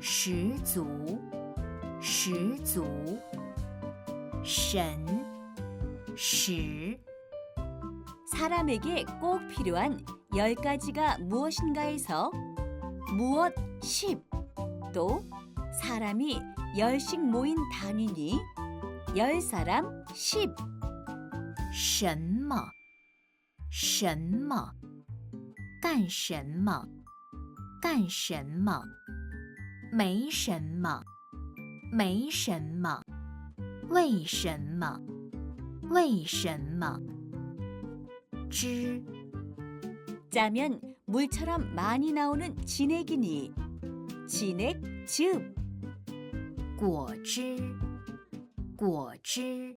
十足，十足，神，十， 사람에게 꼭 필요한 열 가지가 무엇인가에서 무엇 십 또 사람이 열씩 모인 단위니 열 사람 십 什么？什么？干什么？干什么？ 没什么？没什么？为什么？为什么？之， 짜면 물처럼 많이 나오는 진액이니 진액 즙 果汁，果汁，